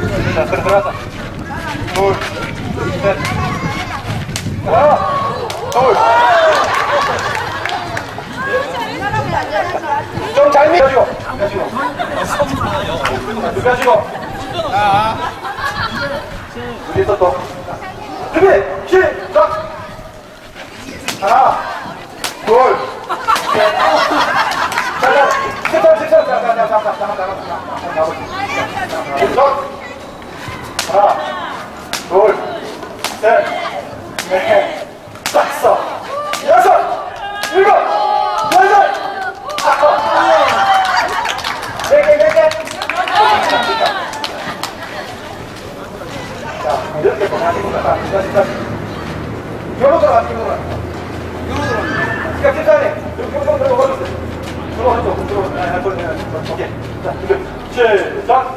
자, 들어, 들어가자. 둘, 셋. 하나, 둘. 좀잘 밀어주고. 밀어주고. 밀어주고. 여기서 또. 준비, 시작! 하나, 둘, 셋. 자, 자, 식사, 식사, 자, 자, 자, 자, 자, 자, 자, 자, 자, 자, 자, 하나, 둘, 셋, 넷, 다섯, 여섯, 일곱, 여덟, 아홉, 네 개, 네 개. 자, 이렇게 보내시고 가. 자, 자, 요로 들어가시고 요로 들어가. 자, 괜찮네. 여기 평평 들어가 주세요. 들어가 줘. 들어가. 아, 아, 돌려. 오케이. 자, 지금 시작.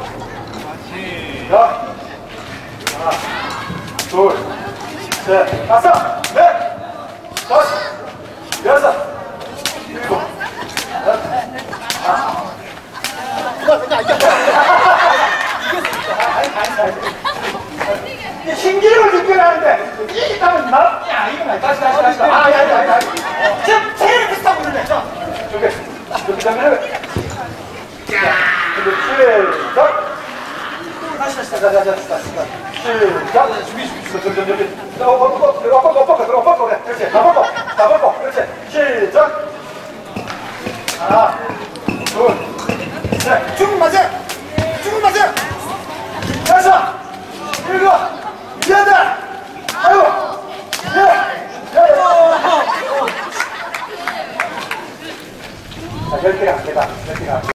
시작. 둘, 셋, 다섯, 넷, 다섯, 여섯, 일곱, 여덟, 아홉. 신기를 느껴나는데 이게 다면 나쁘냐 아, 이거 다시 다시 다시. 아 야야 야, 야. 지금 제일 비슷한 분인데 좀. 이렇게 이렇게 하면 근데 둘셋 하시다 가자 가자 가자 시작 준비 준비 준비 준비 준비 엎어 엎어 엎어 엎어 엎어 그래 그렇지 다 엎어 다 엎어 그렇지 시작 하나 둘셋 쭉 맞아 쭉 맞아 다섯 일곱 여덟 아홉 열자 10개가 안 되다 10개가 안 되다